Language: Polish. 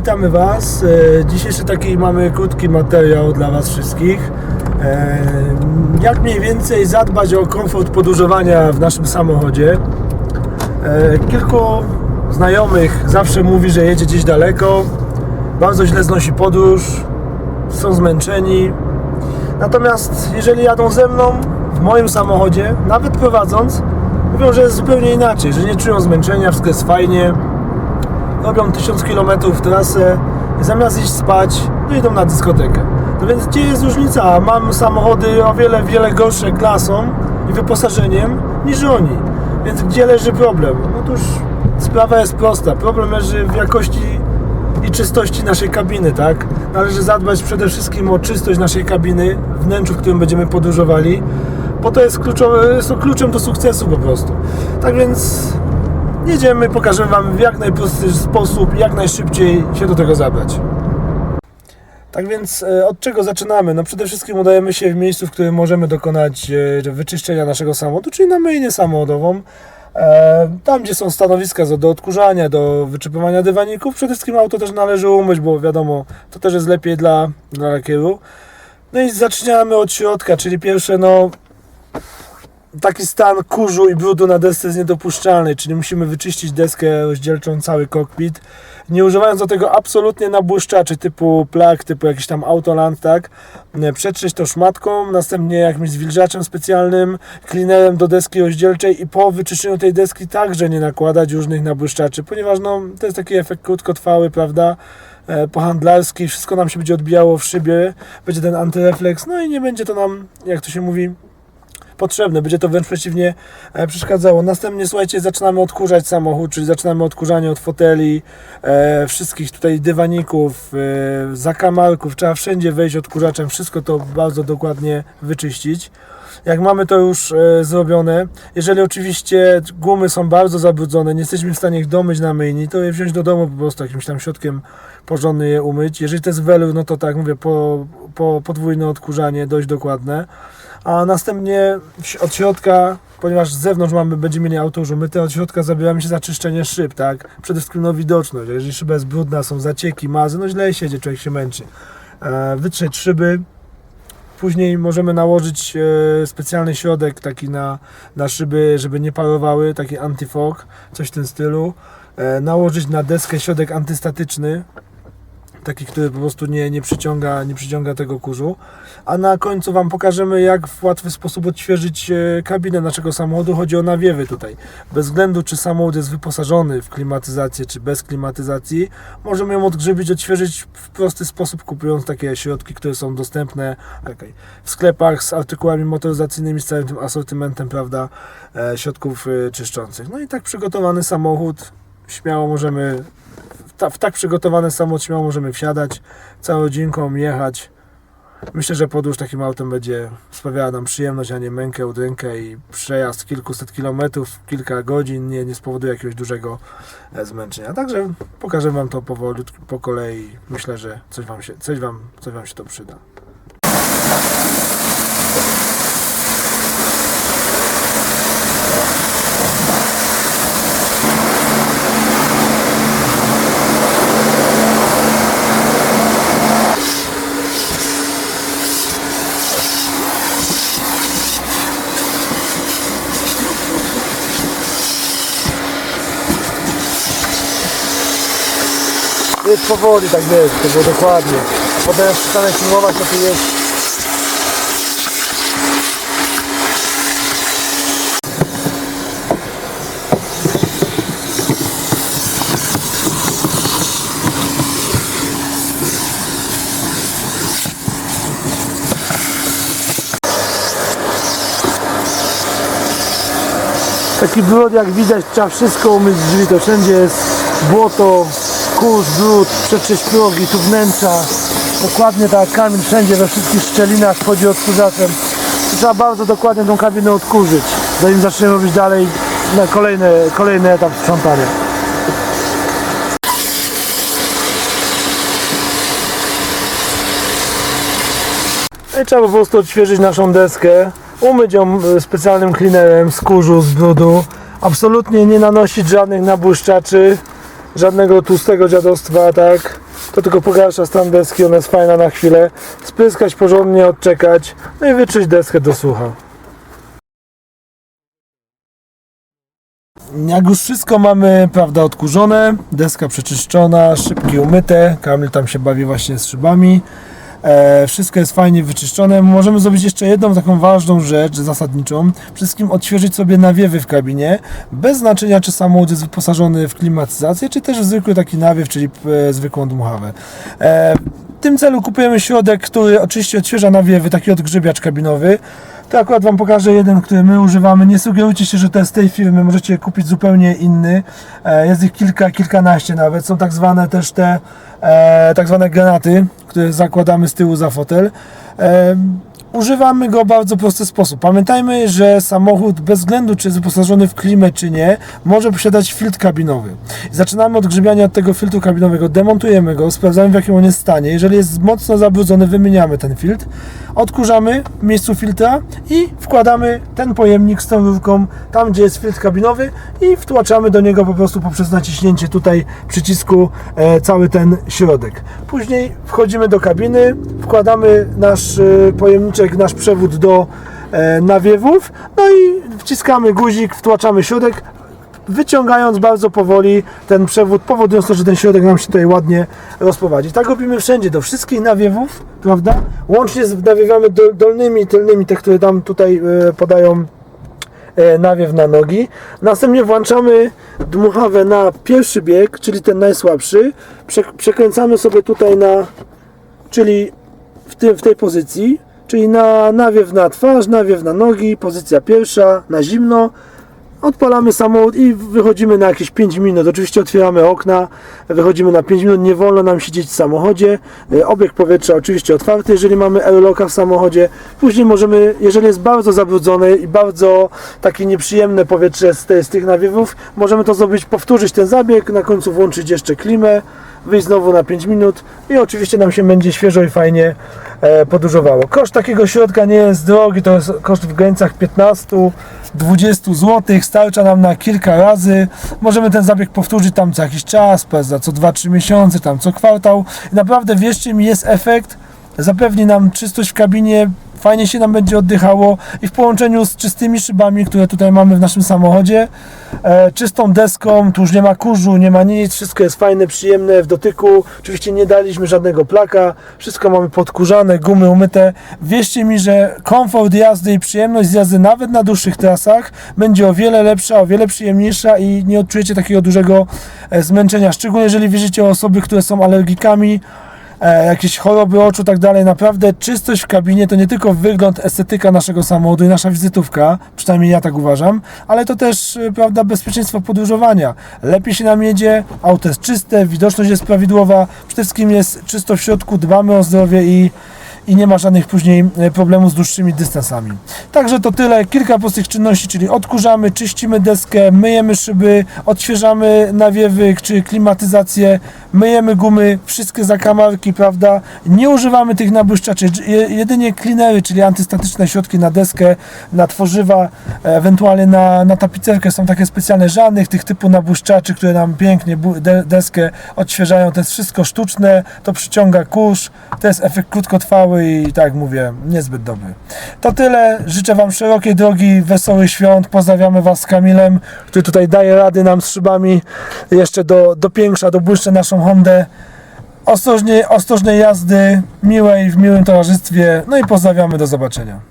witamy Was. E, Dzisiejszy taki mamy krótki materiał dla Was wszystkich. E, Jak mniej więcej zadbać o komfort podróżowania w naszym samochodzie. E, Kilku znajomych zawsze mówi, że jedzie gdzieś daleko, bardzo źle znosi podróż, są zmęczeni. Natomiast jeżeli jadą ze mną w moim samochodzie, nawet prowadząc, mówią, że jest zupełnie inaczej, że nie czują zmęczenia, wszystko jest fajnie, robią 1000 km trasę zamiast iść spać, to idą na dyskotekę. No więc gdzie jest różnica? Mam samochody o wiele, wiele gorsze klasą i wyposażeniem niż oni. Więc gdzie leży problem? Otóż sprawa jest prosta. Problem leży w jakości i czystości naszej kabiny, tak? Należy zadbać przede wszystkim o czystość naszej kabiny, wnętrzu, w którym będziemy podróżowali, bo to jest, kluczowe, jest to kluczem do sukcesu po prostu. Tak więc jedziemy, pokażemy Wam w jak najprostszy sposób, jak najszybciej się do tego zabrać. Tak więc e, od czego zaczynamy? No przede wszystkim udajemy się w miejscu, w którym możemy dokonać e, wyczyszczenia naszego samochodu, czyli na myjnię samochodową. E, Tam, gdzie są stanowiska do- do odkurzania, do wyczepywania dywaników, przede wszystkim auto też należy umyć, bo wiadomo, to też jest lepiej dla, dla lakieru. No i zaczynamy od środka, czyli pierwsze, no taki stan kurzu i brudu na desce jest niedopuszczalny, czyli musimy wyczyścić deskę rozdzielczą cały kokpit, nie używając do tego absolutnie nabłyszczaczy typu plag, typu jakiś tam autoland, tak? Przetrzeć to szmatką, następnie jakimś zwilżaczem specjalnym, cleanerem do deski rozdzielczej i po wyczyszczeniu tej deski także nie nakładać różnych nabłyszczaczy, ponieważ no, to jest taki efekt krótkotrwały, prawda? E, pohandlarski, wszystko nam się będzie odbijało w szybie, będzie ten antyrefleks, no i nie będzie to nam, jak to się mówi, potrzebne, będzie to wręcz przeciwnie e, przeszkadzało. Następnie, słuchajcie, zaczynamy odkurzać samochód, czyli zaczynamy odkurzanie od foteli, e, wszystkich tutaj dywaników, e, zakamarków, trzeba wszędzie wejść odkurzaczem, wszystko to bardzo dokładnie wyczyścić. Jak mamy to już e, zrobione, jeżeli oczywiście gumy są bardzo zabrudzone, nie jesteśmy w stanie ich domyć na myjni, to je wziąć do domu po prostu jakimś tam środkiem porządnie je umyć. Jeżeli to jest welur, no to tak mówię, po, po podwójne odkurzanie, dość dokładne a następnie od środka, ponieważ z zewnątrz mamy, będziemy mieli auto już umyte, od środka zabieramy się za czyszczenie szyb, tak? Przede wszystkim no widoczność, jeżeli szyba jest brudna, są zacieki, mazy, no źle się jedzie, człowiek się męczy. E, wytrzeć szyby, później możemy nałożyć e, specjalny środek taki na, na szyby, żeby nie parowały, taki antifog, coś w tym stylu. E, nałożyć na deskę środek antystatyczny, taki, który po prostu nie, nie, przyciąga, nie przyciąga tego kurzu. A na końcu Wam pokażemy, jak w łatwy sposób odświeżyć e, kabinę naszego samochodu. Chodzi o nawiewy tutaj. Bez względu, czy samochód jest wyposażony w klimatyzację, czy bez klimatyzacji, możemy ją odgrzybić, odświeżyć w prosty sposób, kupując takie środki, które są dostępne w sklepach z artykułami motoryzacyjnymi, z całym tym asortymentem, prawda, e, środków e, czyszczących. No i tak przygotowany samochód śmiało możemy ta, w tak przygotowany samochód śmiało możemy wsiadać, całą rodzinką jechać. Myślę, że podróż takim autem będzie sprawiała nam przyjemność, a nie mękę, udrękę i przejazd kilkuset kilometrów, kilka godzin nie, nie spowoduje jakiegoś dużego e, zmęczenia. Także pokażę Wam to powolutku, po kolei. Myślę, że coś Wam się, coś wam, coś wam się to przyda. Jest powoli, tak wiesz, to było dokładnie. A potem jak przestanę filmować, to tu jest Taki brud jak widać, trzeba wszystko umyć z drzwi, to wszędzie jest błoto, kurz, brud, przetrzeć progi, tu wnętrza. Dokładnie tak kamień wszędzie, we wszystkich szczelinach wchodzi odkurzaczem. Trzeba bardzo dokładnie tą kabinę odkurzyć, zanim zaczniemy robić dalej na kolejny, kolejny etap sprzątania. No I trzeba po prostu odświeżyć naszą deskę, umyć ją e, specjalnym cleanerem z kurzu, z brudu, absolutnie nie nanosić żadnych nabłyszczaczy, żadnego tłustego dziadostwa, tak? To tylko pogarsza stan deski, ona jest fajna na chwilę. Spryskać porządnie, odczekać, no i wyczyść deskę do sucha. Jak już wszystko mamy, prawda, odkurzone, deska przeczyszczona, szybki umyte, Kamil tam się bawi właśnie z szybami. E, wszystko jest fajnie wyczyszczone. Możemy zrobić jeszcze jedną taką ważną rzecz, zasadniczą. Wszystkim odświeżyć sobie nawiewy w kabinie, bez znaczenia czy samochód jest wyposażony w klimatyzację, czy też w zwykły taki nawiew, czyli e, zwykłą dmuchawę. E, w tym celu kupujemy środek, który oczywiście odświeża nawiewy, taki odgrzebiacz kabinowy. To akurat Wam pokażę jeden, który my używamy. Nie sugerujcie się, że to jest tej firmy, możecie kupić zupełnie inny. E, Jest ich kilka, kilkanaście nawet. Są tak zwane też te e, tak zwane granaty, które zakładamy z tyłu za fotel. Używamy go w bardzo prosty sposób. Pamiętajmy, że samochód bez względu czy jest wyposażony w klimę czy nie, może posiadać filtr kabinowy. Zaczynamy od grzebiania tego filtru kabinowego, demontujemy go, sprawdzamy w jakim on jest stanie. Jeżeli jest mocno zabrudzony, wymieniamy ten filtr, odkurzamy w miejscu filtra i wkładamy ten pojemnik z tą rurką tam, gdzie jest filtr kabinowy i wtłaczamy do niego po prostu poprzez naciśnięcie tutaj przycisku e, cały ten środek. Później wchodzimy do kabiny, wkładamy nasz e, pojemniczek, nasz przewód do e, nawiewów, no i wciskamy guzik, wtłaczamy środek, wyciągając bardzo powoli ten przewód, powodując to, że ten środek nam się tutaj ładnie rozprowadzi. Tak robimy wszędzie, do wszystkich nawiewów, prawda? Łącznie z nawiewami dol- dolnymi tylnymi, te, które tam tutaj e, podają e, nawiew na nogi. Następnie włączamy dmuchawę na pierwszy bieg, czyli ten najsłabszy. Prze przekręcamy sobie tutaj na, czyli w, tym, w tej pozycji, czyli na nawiew na twarz, nawiew na nogi, pozycja pierwsza, na zimno. Odpalamy samochód i wychodzimy na jakieś 5 minut. Oczywiście otwieramy okna, wychodzimy na 5 minut. Nie wolno nam siedzieć w samochodzie. E, Obieg powietrza oczywiście otwarty, jeżeli mamy airlocka w samochodzie. Później możemy, jeżeli jest bardzo zabrudzone i bardzo takie nieprzyjemne powietrze z, te, z tych nawiewów, możemy to zrobić, powtórzyć ten zabieg, na końcu włączyć jeszcze klimę, wyjść znowu na 5 minut i oczywiście nam się będzie świeżo i fajnie e, podróżowało. Koszt takiego środka nie jest drogi, to jest koszt w granicach 15-20 zł, starcza nam na kilka razy. Możemy ten zabieg powtórzyć tam co jakiś czas, za co 2-3 miesiące, tam co kwartał. I naprawdę wierzcie mi, jest efekt, zapewni nam czystość w kabinie, fajnie się nam będzie oddychało i w połączeniu z czystymi szybami, które tutaj mamy w naszym samochodzie, e, czystą deską, tu już nie ma kurzu, nie ma nic, wszystko jest fajne, przyjemne w dotyku. Oczywiście nie daliśmy żadnego plaka, wszystko mamy podkurzane, gumy umyte. Wierzcie mi, że komfort jazdy i przyjemność z jazdy nawet na dłuższych trasach będzie o wiele lepsza, o wiele przyjemniejsza i nie odczujecie takiego dużego e, zmęczenia. Szczególnie jeżeli wierzycie o osoby, które są alergikami, e, jakieś choroby oczu, tak dalej. Naprawdę czystość w kabinie to nie tylko wygląd, estetyka naszego samochodu i nasza wizytówka, przynajmniej ja tak uważam, ale to też, e, prawda, bezpieczeństwo podróżowania. Lepiej się nam jedzie, auto jest czyste, widoczność jest prawidłowa, przede wszystkim jest czysto w środku, dbamy o zdrowie i i nie ma żadnych później e, problemów z dłuższymi dystansami. Także to tyle, kilka prostych czynności, czyli odkurzamy, czyścimy deskę, myjemy szyby, odświeżamy nawiewy czy klimatyzację, myjemy gumy, wszystkie zakamarki, prawda? Nie używamy tych nabłyszczaczy, je- jedynie cleanery, czyli antystatyczne środki na deskę, na tworzywa, ewentualnie na, na tapicerkę są takie specjalne, żadnych tych typu nabłyszczaczy, które nam pięknie deskę odświeżają, to jest wszystko sztuczne, to przyciąga kurz, to jest efekt krótkotrwały i tak mówię, niezbyt dobry. To tyle, życzę Wam szerokiej drogi, wesołych świąt, pozdrawiamy Was z Kamilem, który tutaj daje rady nam z szybami, jeszcze do, do piększa, dobłyszczę Hondę. Ostrożnej jazdy, miłej, w miłym towarzystwie, no i pozdrawiamy, do zobaczenia.